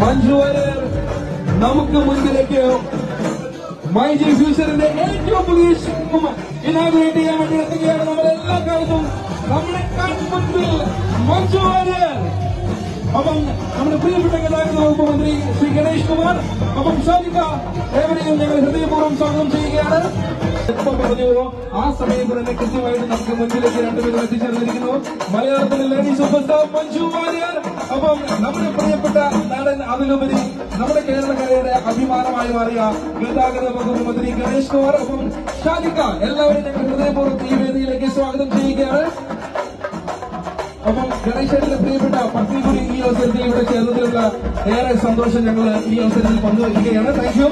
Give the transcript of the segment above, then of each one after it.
മഞ്ജു വാര്യർ നമുക്ക് മുൻപിലേക്ക് my G ഫ്യൂച്ചറിന്റെ ഏറ്റവും പുതിയ ഇനാഗ്രേറ്റ് ചെയ്യാൻ വേണ്ടി എത്തുകയാണ് നമ്മൾ എല്ലാ കാലത്തും നമ്മുടെ കൺമുൻപിൽ മഞ്ജു അപ്പം നമ്മുടെ പ്രിയപ്പെട്ട ഗതാഗത വകുപ്പ് മന്ത്രി ശ്രീ ഗണേഷ് കുമാർ അപ്പം സാധിക്ക ഏവരെയും ഞങ്ങൾ ഹൃദയപൂർവം സ്വാഗതം ചെയ്യുകയാണ്. എപ്പം പറഞ്ഞുവോ ആ സമയത്ത് തന്നെ കൃത്യമായിട്ട് നമുക്ക് മുൻപിലേക്ക് രണ്ടുപേരും എത്തിച്ചേർന്നിരിക്കുന്നു. മലയാളത്തിലെ lady super star Manju Warrier അപ്പം നമ്മുടെ പ്രിയപ്പെട്ട നടൻ അതിലുപരി നമ്മുടെ കേരളക്കരയുടെ അഭിമാനമായി മാറിയ ഗതാഗത വകുപ്പ് മന്ത്രി ഗണേഷ് കുമാർ. ഒപ്പം ഷാജിക്ക എല്ലാവരെയും ഞങ്ങൾ ഹൃദയപൂർവം ഈ വേദിയിലേക്ക് സ്വാഗതം ചെയ്യുകയാണ്. അപ്പം ഗണേശന്റെ പ്രിയപ്പെട്ട പത്നി ഈ അവസരത്തിൽ ഇവിടെ ചേർന്നതിലുള്ള ഏറെ സന്തോഷം ഞങ്ങൾ ഈ അവസരത്തിൽ പങ്കുവയ്ക്കുകയാണ്. താങ്ക് യു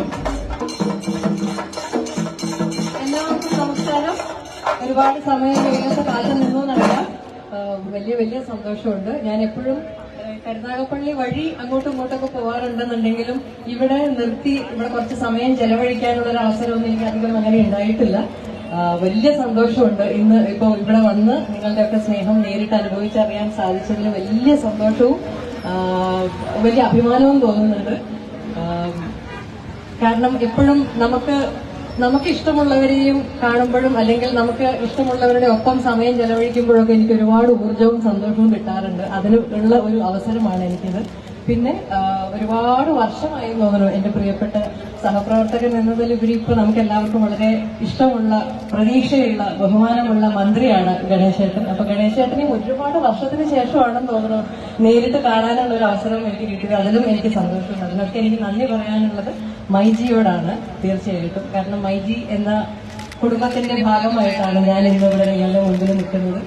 ഒരുപാട് സമയം വെയിലത്ത് കാത്തു നിന്നു എന്നറിയാം വലിയ വലിയ സന്തോഷമുണ്ട്. ഞാൻ എപ്പോഴും കരുനാഗപ്പള്ളി വഴി അങ്ങോട്ടും ഇങ്ങോട്ടൊക്കെ പോകാറുണ്ടെന്നുണ്ടെങ്കിലും ഇവിടെ നിർത്തി ഇവിടെ കുറച്ച് സമയം ചെലവഴിക്കാനുള്ള ഒരു അവസരമൊന്നും എനിക്ക് അധികം അങ്ങനെ ഉണ്ടായിട്ടില്ല. വലിയ സന്തോഷമുണ്ട്. ഇന്ന് ഇപ്പോൾ ഇവിടെ വന്ന് നിങ്ങളുടെയൊക്കെ സ്നേഹം നേരിട്ട് അനുഭവിച്ചറിയാൻ സാധിച്ചതിൽ വലിയ സന്തോഷവും വലിയ അഭിമാനവും തോന്നുന്നുണ്ട്. കാരണം എപ്പോഴും നമുക്ക് നമുക്ക് ഇഷ്ടമുള്ളവരെയും കാണുമ്പോഴും അല്ലെങ്കിൽ നമുക്ക് ഇഷ്ടമുള്ളവരുടെ ഒപ്പം സമയം ചെലവഴിക്കുമ്പോഴൊക്കെ എനിക്ക് ഒരുപാട് ഊർജവും സന്തോഷവും കിട്ടാറുണ്ട്. അതിന് ഉള്ള ഒരു അവസരമാണ് എനിക്കിത്. പിന്നെ ഒരുപാട് വർഷമായി തോന്നുന്നു എന്റെ പ്രിയപ്പെട്ട സഹപ്രവർത്തകൻ എന്നതിലുപരി ഇപ്പൊ നമുക്ക് എല്ലാവർക്കും വളരെ ഇഷ്ടമുള്ള പ്രതീക്ഷയുള്ള ബഹുമാനമുള്ള മന്ത്രിയാണ് ഗണേശേട്ടൻ. അപ്പൊ ഗണേശേട്ടനെ ഒരുപാട് വർഷത്തിന് ശേഷമാണെന്ന് തോന്നുന്നു നേരിട്ട് കാണാനുള്ള ഒരു അവസരം എനിക്ക് കിട്ടിയത്. അതിലും എനിക്ക് സന്തോഷമുണ്ട്. അതിനൊക്കെ എനിക്ക് നന്ദി പറയാനുള്ളത് മൈജിയോടാണ് തീർച്ചയായിട്ടും. കാരണം മൈജി എന്ന കുടുംബത്തിന്റെ ഭാഗമായിട്ടാണ് ഞാൻ ഇന്ന് ഇവിടെ നിങ്ങളുടെ മുമ്പിൽ നിൽക്കുന്നത്.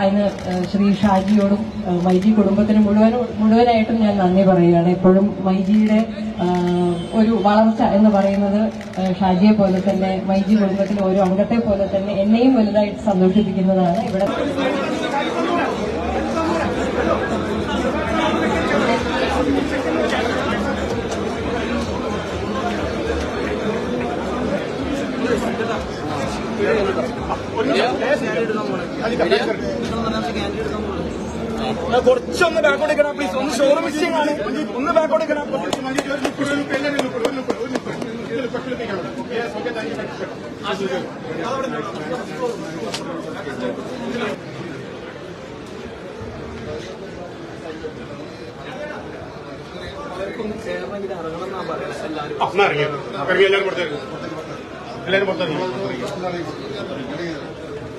അതിന് ശ്രീ ഷാജിയോടും മൈജി കുടുംബത്തിന് മുഴുവൻ മുഴുവനായിട്ടും ഞാൻ നന്ദി പറയുകയാണ്. എപ്പോഴും മൈജിയുടെ ഒരു വളർച്ച എന്ന് പറയുന്നത് ഷാജിയെ പോലെ തന്നെ മൈജി കുടുംബത്തിലെ ഓരോ അംഗത്തെ പോലെ തന്നെ എന്നെയും വലുതായിട്ട് സന്തോഷിപ്പിക്കുന്നതാണ് ഇവിടെ. കുറച്ചൊന്ന് ബാക്കോട്ട് എടുക്കണം പ്ലീസ് ഒന്ന് ഷോറൂം മിസ്സിംഗ് ആണ്. ഒന്ന് ബാക്കോട്ട് എടുക്കണം എല്ലാവരും. പുറത്തേക്ക്. എല്ലാവരും പുറത്തിറങ്ങി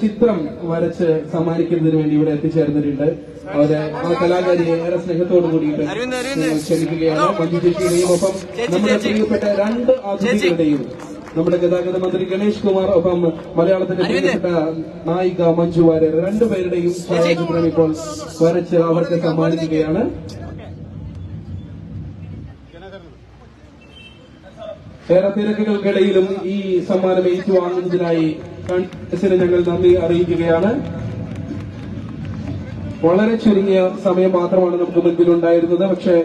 ചിത്രം വരച്ച് സമ്മാനിക്കുന്നതിന് വേണ്ടി ഇവിടെ എത്തിച്ചേർന്നിട്ടുണ്ട്. അവരെ ആ കലാകാരിയെ ഏറെ സ്നേഹത്തോട് കൂടിയിട്ട് ക്ഷണിക്കുകയാണ്. മഞ്ജു ചേച്ചിയുടെയും ഒപ്പം നമ്മുടെ പ്രിയപ്പെട്ട രണ്ട് അതിഥികളുടെയും നമ്മുടെ ഗതാഗത മന്ത്രി ഗണേഷ് കുമാർ ഒപ്പം മലയാളത്തിന്റെ പ്രിയപ്പെട്ട നായിക മഞ്ജു വാര്യർ രണ്ടുപേരുടെയും ഛായാചിത്രം ഇപ്പോൾ വരച്ച് അവർക്ക് സമ്മാനിക്കുകയാണ്. ഏറെ തിരക്കുകൾക്കിടയിലും ഈ സമ്മാനം ഏറ്റുവാങ്ങുന്നതിനായി കോൺഗ്രസിന് ഞങ്ങൾ നന്ദി അറിയിക്കുകയാണ്. വളരെ ചുരുങ്ങിയ സമയം മാത്രമാണ് നമുക്ക് മുൻപിൽ ഉണ്ടായിരുന്നത്. പക്ഷേ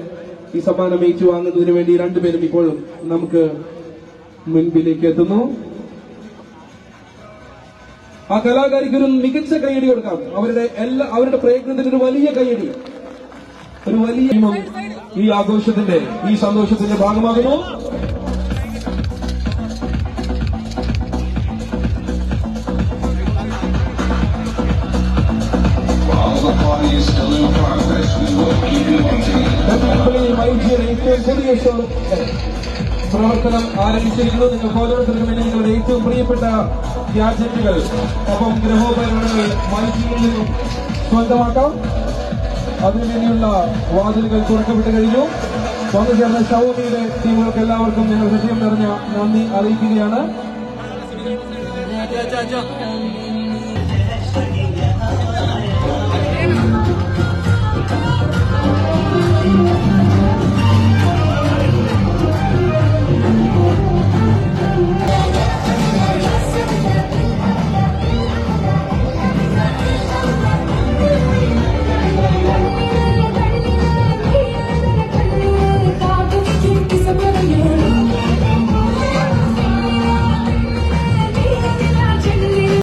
ഈ സമ്മാനം ഏറ്റുവാങ്ങുന്നതിന് വേണ്ടി രണ്ടുപേരും ഇപ്പോഴും നമുക്ക് മുൻപിലേക്ക് എത്തുന്നു. ആ കലാകാരിക്ക് ഒരു മികച്ച കൈയടി കൊടുക്കാം. അവരുടെ എല്ലാ അവരുടെ പ്രയത്നത്തിന് ഒരു വലിയ കൈയടി ഒരു വലിയ ഈ ആഘോഷത്തിന്റെ ഈ സന്തോഷത്തിന്റെ ഭാഗമാകുന്നു. പുതിയ പ്രവർത്തനം ആരംഭിച്ചിരിക്കുന്നു. നിങ്ങൾക്ക് ഓരോരുത്തർക്കും നിങ്ങളുടെ ഏറ്റവും പ്രിയപ്പെട്ട ഗ്യാജറ്റുകൾ ഒപ്പം ഗ്രഹോപകരണങ്ങൾ മൈജിയിൽ നിന്നും സ്വന്തമാക്കാം. അതിനുവേണ്ടിയുള്ള വാതിലുകൾ തുറക്കപ്പെട്ട് കഴിഞ്ഞു. വന്നു ചേർന്ന സൗദിയുടെ ടീമുകൾക്ക് എല്ലാവർക്കും ഞങ്ങൾ ഹൃദയം നിറഞ്ഞ നന്ദി അറിയിക്കുകയാണ്.